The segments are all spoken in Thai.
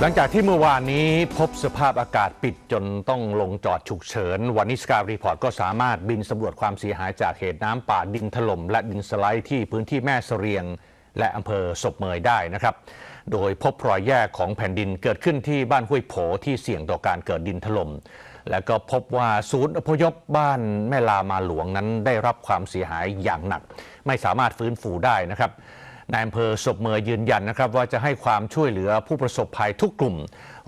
หลังจากที่เมื่อวานนี้พบสภาพอากาศปิดจนต้องลงจอดฉุกเฉิน วันนี้สการีพอร์ตก็สามารถบินสำรวจความเสียหายจากเหตุน้ำป่าดินถล่มและดินสไลด์ที่พื้นที่แม่เสรียง และอำเภอศพเมยได้นะครับ โดยพบรอยแยกของแผ่นดินเกิดขึ้นที่บ้านห้วยโผที่เสี่ยงต่อการเกิดดินถล่มและก็พบว่าศูนย์อพยพบ้านแม่ลามาหลวงนั้นได้รับความเสียหายอย่างหนัก ไม่สามารถฟื้นฟูได้นะครับ นายอำเภอศพเมยยืนยันนะครับว่าจะให้ความช่วยเหลือผู้ประสบภัยทุกกลุ่ม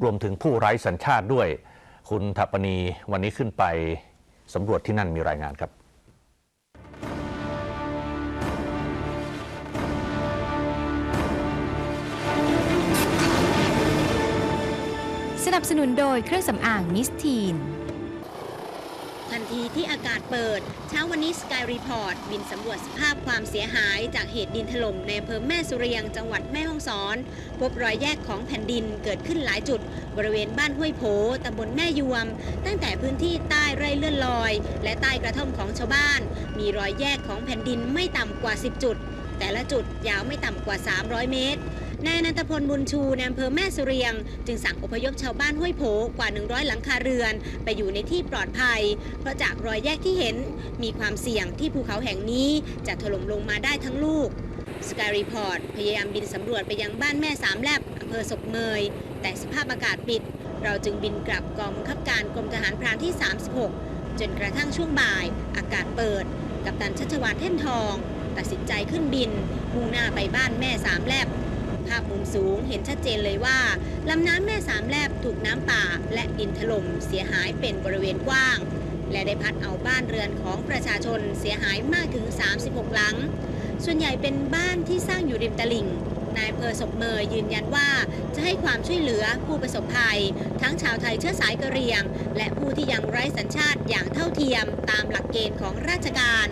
รวมถึงผู้ไร้สัญชาติด้วย คุณทัปปณีวันนี้ขึ้นไปสำรวจที่นั่นมีรายงานครับสนับสนุนโดยเครื่องสำอางมิสทีน ทีที่อากาศเปิด เช้าวันนี้สกายรีพอร์ตบินสำรวจสภาพความเสียหายจากเหตุดินถล่มในอำเภอแม่สุเรียง จังหวัดแม่ฮ่องสอน พบรอยแยกของแผ่นดินเกิดขึ้นหลายจุด บริเวณบ้านห้วยโผตำบลแม่ยวม ตั้งแต่พื้นที่ใต้ไร่เลื่อนลอย และใต้กระท่อมของชาวบ้าน มีรอยแยกของแผ่นดินไม่ต่ำกว่า 10 จุด แต่ละจุดยาวไม่ต่ำกว่า 300 เมตร นายนันตพลบุญชูในอำเภอแม่สุเรียง จึงสั่งอพยพชาวบ้านห้วยโผกว่า 100 หลังคาเรือน ไปอยู่ในที่ปลอดภัย เพราะจากรอยแยกที่เห็นมีความเสี่ยงที่ภูเขาแห่งนี้จะถล่มลงมาได้ทั้งลูกสกายรีพอร์ตพยายามบินสำรวจไปยังบ้านแม่สามแลบอำเภอศพเมย แต่สภาพอากาศปิด เราจึงบินกลับกองบังคับการกรมทหารพรานที่ 36 จนกระทั่งช่วงบ่าย อากาศเปิด กับตันชัชวานเท่นทอง ตัดสินใจขึ้นบิน มุ่งหน้าไปบ้านแม่สามแลบ ภาพมุมสูงเห็นชัดเจนเลยว่าลำน้ำแม่สามแลบถูกน้ำป่า และดินถล่มเสียหายเป็นบริเวณกว้าง และได้พัดเอาบ้านเรือนของประชาชนเสียหายมากถึง 36 หลัง ส่วนใหญ่เป็นบ้านที่สร้างอยู่ริมตลิ่งนายอำเภอศพเมยยืนยันว่าจะให้ความช่วยเหลือผู้ประสบภัย ทั้งชาวไทยเชื้อสายกะเหรี่ยง และผู้ที่ยังไร้สัญชาติอย่างเท่าเทียมตามหลักเกณฑ์ของราชการ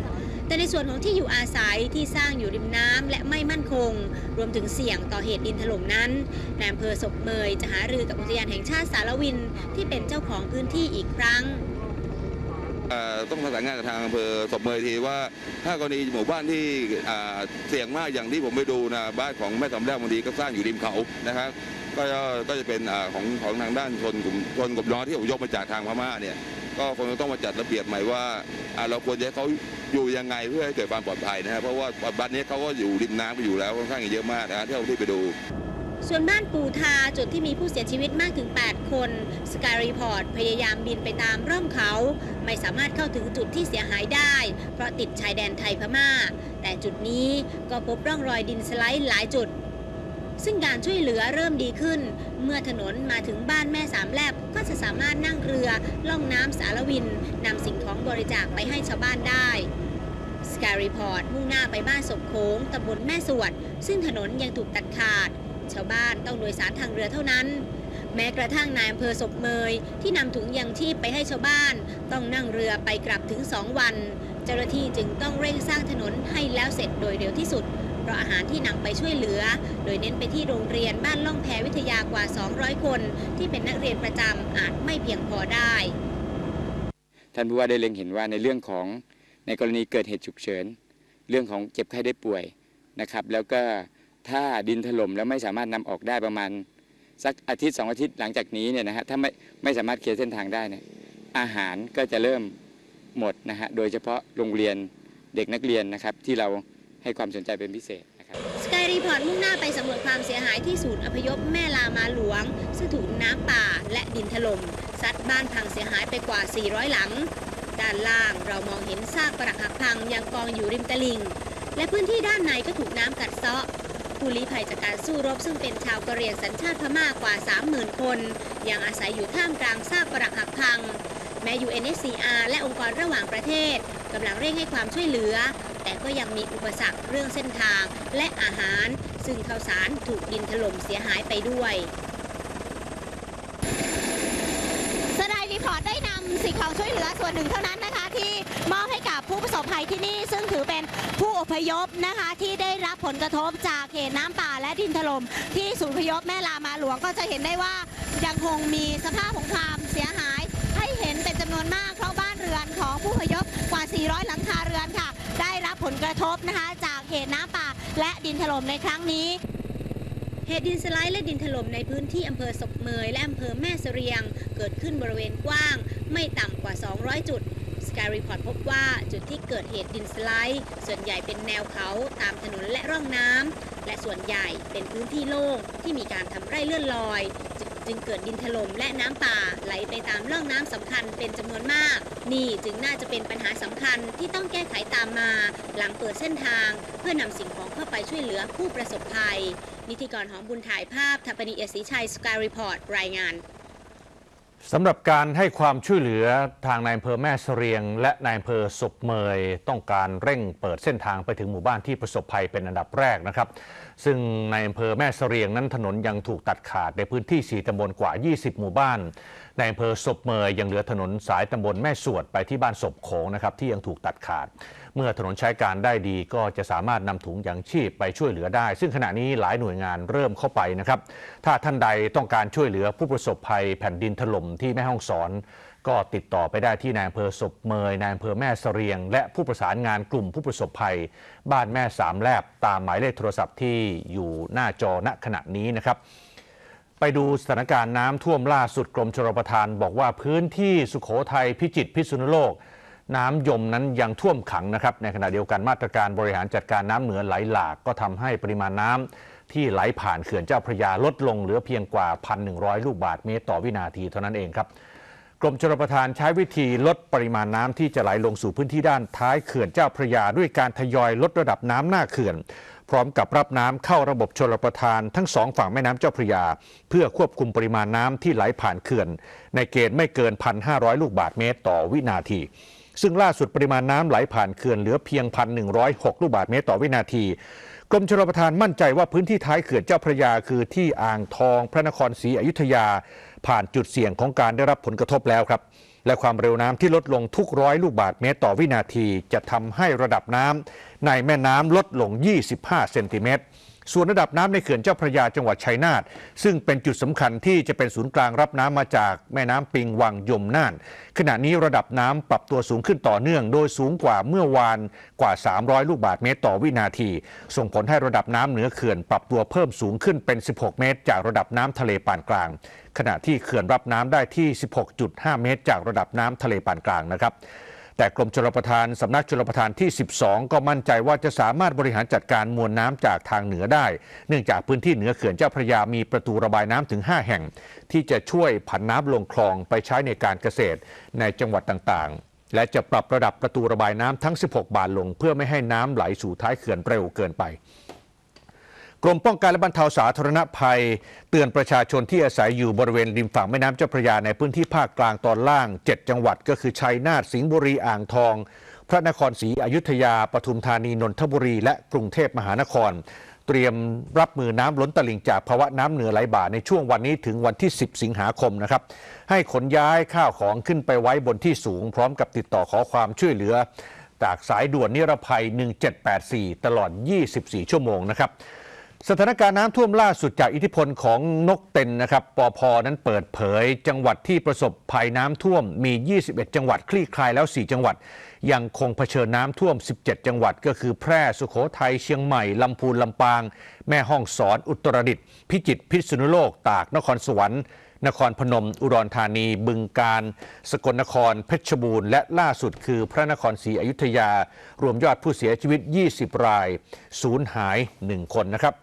แต่ในส่วนของที่อยู่อาศัยที่สร้างอยู่ริมน้ำและไม่มั่นคง รวมถึงเสี่ยงต่อเหตุดินถล่มนั้นนายอำเภอศพเมยจะหารือกับอุทยานแห่งชาติสารวินที่เป็นเจ้าของพื้นที่อีกครั้งต้องประสานงานกับทางอำเภอศพเมยทีว่าถ้ากรณีหมู่บ้านที่เสี่ยงมากอย่างที่ผมไปดูนะบ้านของแม่สำแรกบางทีก็สร้างอยู่ริมเขานะครับก็ก็จะเป็นของของทางด้านชนกลุ่มชนกลุ่มน้อยที่อพยพมาจากทางพม่าเนี่ยก็คงต้องมาจัดระเบียบใหม่ว่า เราควรจะให้เขาอยู่ยังไงเพื่อให้เกิดความปลอดภัยนะครับเพราะว่าบ้านนี้เขาก็อยู่ริมน้ำไปอยู่แล้วค่อนข้างเยอะมากนะที่เราที่ไปดู ส่วนบ้านปูทาจุดที่มีผู้เสียชีวิตมากถึง 8 คนสกายรีพอร์ตพยายามบินไปตามร่องเขา ไม่สามารถเข้าถึงจุดที่เสียหายได้ เพราะติดชายแดนไทยพม่า แต่จุดนี้ก็พบร่องรอยดินสไลด์หลายจุด ซึ่งการช่วยเหลือเริ่มดีขึ้น เมื่อถนนมาถึงบ้านแม่สามแลบก็จะสามารถนั่งเรือ ล่องน้ำสารวินนำสิ่งของบริจาคไปให้ชาวบ้านได้สกายรีพอร์ตมุ่งหน้าไปบ้านศพโค้งตำบลแม่สวด ซึ่งถนนยังถูกตัดขาด ชาวบ้านต้องโดยสารทางเรือเท่านั้น แม้กระทั่งนายอำเภอศพเมย ที่นำถุงยังชีพไปให้ชาวบ้าน ต้องนั่งเรือไปกลับถึง 2 วัน เจ้าหน้าที่จึงต้องเร่งสร้างถนนให้แล้วเสร็จโดยเร็วที่สุด ราะอาหารที่นำไปช่วยเหลือ โดยเน้นไปที่โรงเรียนบ้านล่องแพวิทยากว่า 200 คน ที่เป็นนักเรียนประจำอาจไม่เพียงพอได้ ท่านผู้ว่าได้เล็งเห็นว่าในเรื่องของในกรณีเกิดเหตุฉุกเฉิน เรื่องของเจ็บไข้ได้ป่วยนะครับ แล้วก็ถ้าดินถล่มแล้วไม่สามารถนำออกได้ประมาณสักอาทิตย์สองอาทิตย์หลังจากนี้เนี่ยนะฮะถ้าไม่ไม่สามารถเคลียร์เส้นทางได้เนี่ยอาหารก็จะเริ่มหมดนะฮะโดยเฉพาะโรงเรียนเด็กนักเรียนนะครับที่เรา ให้ความสนใจเป็นพิเศษนะครับสกายรีพอร์ตมุ่งหน้าไปสำรวจความเสียหายที่ศูนย์อพยพแม่ลามาหลวง ซึ่งถูกน้ำป่าและดินถล่มซัดบ้านพังเสียหายไปกว่า 400 หลัง ด้านล่างเรามองเห็นซากปรักหักพังยังกองอยู่ริมตลิ่ง และพื้นที่ด้านในก็ถูกน้ำกัดเซาะผู้ลี้ภัยจากการสู้รบซึ่งเป็นชาวกะเหรี่ยงสัญชาติพม่ากว่า 30,000 คน ยังอาศัยอยู่ท่ามกลางซากปรักหักพัง แม้ UNHCR และองค์กรระหว่างประเทศกำลังเร่งให้ความช่วยเหลือ แต่ก็ยังมีอุปสรรคเรื่องเส้นทางและอาหาร ซึ่งข้าวสารถูกดินถล่มเสียหายไปด้วยสดายรีพอร์ตได้นำสิ่งของช่วยเหลือส่วนหนึ่งเท่านั้นนะคะ ที่มอบให้กับผู้ประสบภัยที่นี่ ซึ่งถือเป็นผู้อพยพนะคะที่ได้รับผลกระทบจากเหตุน้ำป่าและดินถล่มที่ศูนย์อพยพแม่ลามาหลวงก็จะเห็นได้ว่ายังคงมีสภาพของความเสียหาย ให้เห็นเป็นจำนวนมากเพราะบ้านเรือนของผู้อพยพกว่า 400 หลังคาเรือนค่ะ ได้รับผลกระทบนะคะ จากเหตุน้ำป่าและดินถล่มในครั้งนี้ เหตุดินสไลด์และดินถล่มในพื้นที่อำเภอศพเมยและอำเภอแม่เสรียง เกิดขึ้นบริเวณกว้าง ไม่ต่ำกว่า 200 จุดสกายรีพอร์ตพบว่าจุดที่เกิดเหตุดินสไลด์ ส่วนใหญ่เป็นแนวเขาตามถนนและร่องน้ำและส่วนใหญ่เป็นพื้นที่โล่งที่มีการทำไร่เลื่อนลอย จึงเกิดดินถล่มและน้ำป่าไหลไปตามร่องน้ำสำคัญเป็นจำนวนมาก นี่จึงน่าจะเป็นปัญหาสำคัญที่ต้องแก้ไขตามมา หลังเปิดเส้นทาง เพื่อนำสิ่งของเข้าไปช่วยเหลือผู้ประสบภัย นิติกรหอมบุญถ่ายภาพทัปนีเอศรีชัยสกายรีพอร์ตรายงาน สำหรับการให้ความช่วยเหลือทางนายอำเภอแม่เสรียง และนายอำเภอศพเมยต้องการเร่งเปิดเส้นทางไปถึงหมู่บ้านที่ประสบภัยเป็นอันดับแรกนะครับ ซึ่งในอำเภอแม่เสรียงนั้นถนนยังถูกตัดขาดในพื้นที่ 4ตำบลกว่า 20 หมู่บ้านในอำเภอศพเมยยังเหลือถนนสายตำบลแม่สวดไปที่บ้านศพโขงนะครับที่ยังถูกตัดขาด เมื่อถนนใช้การได้ดีก็จะสามารถนำถุงยางชีพไปช่วยเหลือได้ ซึ่งขณะนี้หลายหน่วยงานเริ่มเข้าไปนะครับ ถ้าท่านใดต้องการช่วยเหลือผู้ประสบภัยแผ่นดินถล่มที่แม่ฮ่องสอน ก็ติดต่อไปได้ที่นายอำเภอศพเมยนายอำเภอแม่เสรียง และผู้ประสานงานกลุ่มผู้ประสบภัย บ้านแม่สามแลบตามหมายเลขโทรศัพท์ที่อยู่หน้าจอณขณะนี้นะครับไปดูสถานการณ์น้ำท่วมล่าสุดกรมชลประทาน บอกว่าพื้นที่สุขโขทัยพิจิตรพิษณุโลก น้ำยมนั้นยังท่วมขังนะครับ ในขณะเดียวกันมาตรการบริหารจัดการน้ำเหนือไหลหลากก็ทำให้ปริมาณน้ำที่ไหลผ่านเขื่อนเจ้าพระยาลดลงเหลือเพียงกว่า 1,100 ลูกบาศก์เมตรต่อวินาทีเท่านั้นเองครับกรมชลประทานใช้วิธีลดปริมาณน้ำที่จะไหลลงสู่พื้นที่ด้านท้ายเขื่อนเจ้าพระยา ด้วยการทยอยลดระดับน้ำหน้าเขื่อน พร้อมกับรับน้ำเข้าระบบชลประทานทั้งสองฝั่งแม่น้ำเจ้าพระยา เพื่อควบคุมปริมาณน้ำที่ไหลผ่านเขื่อน ในเกณฑ์ไม่เกิน 1,500 ลูกบาศก์เมตรต่อวินาที ซึ่งล่าสุดปริมาณน้ำไหลผ่านเขื่อนเหลือเพียง 1,106 ลูกบาศก์เมตรต่อวินาที กรมชลประทานมั่นใจว่าพื้นที่ท้ายเขื่อนเจ้าพระยาคือที่อ่างทอง พระนครศรีอยุธยา ผ่านจุดเสี่ยงของการได้รับผลกระทบแล้วครับ และความเร็วน้ำที่ลดลงทุกร้อยลูกบาศก์เมตรต่อวินาที จะทำให้ระดับน้ำในแม่น้ำลดลง 25 เซนติเมตร ส่วนระดับน้ำในเขื่อนเจ้าพระยาจังหวัดชัยนาทซึ่งเป็นจุดสำคัญที่จะเป็นศูนย์กลางรับน้ำมาจากแม่น้ำปิงวังยมน่าน ขณะนี้ระดับน้ำปรับตัวสูงขึ้นต่อเนื่อง โดยสูงกว่าเมื่อวานกว่า 300 ลูกบาศก์เมตรต่อวินาที ส่งผลให้ระดับน้ำเหนือเขื่อนปรับตัวเพิ่มสูงขึ้นเป็น 16 เมตร จากระดับน้ำทะเลปานกลาง ขณะที่เขื่อนรับน้ำได้ที่ 16.5 เมตร จากระดับน้ำทะเลปานกลางนะครับ แต่กรมชลประทานสำนักชลประทานที่ 12 ก็มั่นใจว่าจะสามารถบริหารจัดการมวลน้ำจากทางเหนือได้ เนื่องจากพื้นที่เหนือเขื่อนเจ้าพระยามีประตูระบายน้ำถึง 5 แห่ง ที่จะช่วยผันน้ำลงคลองไปใช้ในการเกษตรในจังหวัดต่างๆ และจะปรับระดับประตูระบายน้ำทั้ง 16 บานลง เพื่อไม่ให้น้ำไหลสู่ท้ายเขื่อนเร็วเกินไป กรมป้องกันและบรรเทาสาธารณภัย เตือนประชาชนที่อาศัยอยู่บริเวณริมฝั่งแม่น้ำเจ้าพระยาในพื้นที่ภาคกลางตอนล่าง 7 จังหวัดก็คือชัยนาทสิงห์บุรีอ่างทอง พระนครศรีอยุธยาปทุมธานีนนทบุรี และกรุงเทพมหานคร เตรียมรับมือน้ำล้นตลิ่งจากภาวะน้ำเหนือไหลบ่าในช่วงวันนี้ถึงวันที่ 10 สิงหาคมนะครับ ให้ขนย้ายข้าวของขึ้นไปไว้บนที่สูง พร้อมกับติดต่อขอความช่วยเหลือจากสายด่วนนิรภัย 1784 ตลอด 24 ชั่วโมงนะครับ สถานการณ์น้ำท่วมล่าสุดจากอิทธิพลของนกเต็นนะครับปอพนั้นเปิดเผย จังหวัดที่ประสบภัยน้ำท่วมมี 21 จังหวัดคลี่คลายแล้ว 4 จังหวัด ยังคงเผชิญน้ำท่วม 17 จังหวัด ก็คือแพร่สุโขทัยเชียงใหม่ลำพูนลำปาง แม่ฮ่องสอนอุตรดิตถ์พิจิตรพิษณุโลก ตากนครสวรรค์นครพนม อุดรธานี บึงกาฬ สกลนคร เพชรบูรณ์ และล่าสุดคือพระนครศรีอยุธยา รวมยอดผู้เสียชีวิต 20 ราย สูญหาย 1 คนนะครับ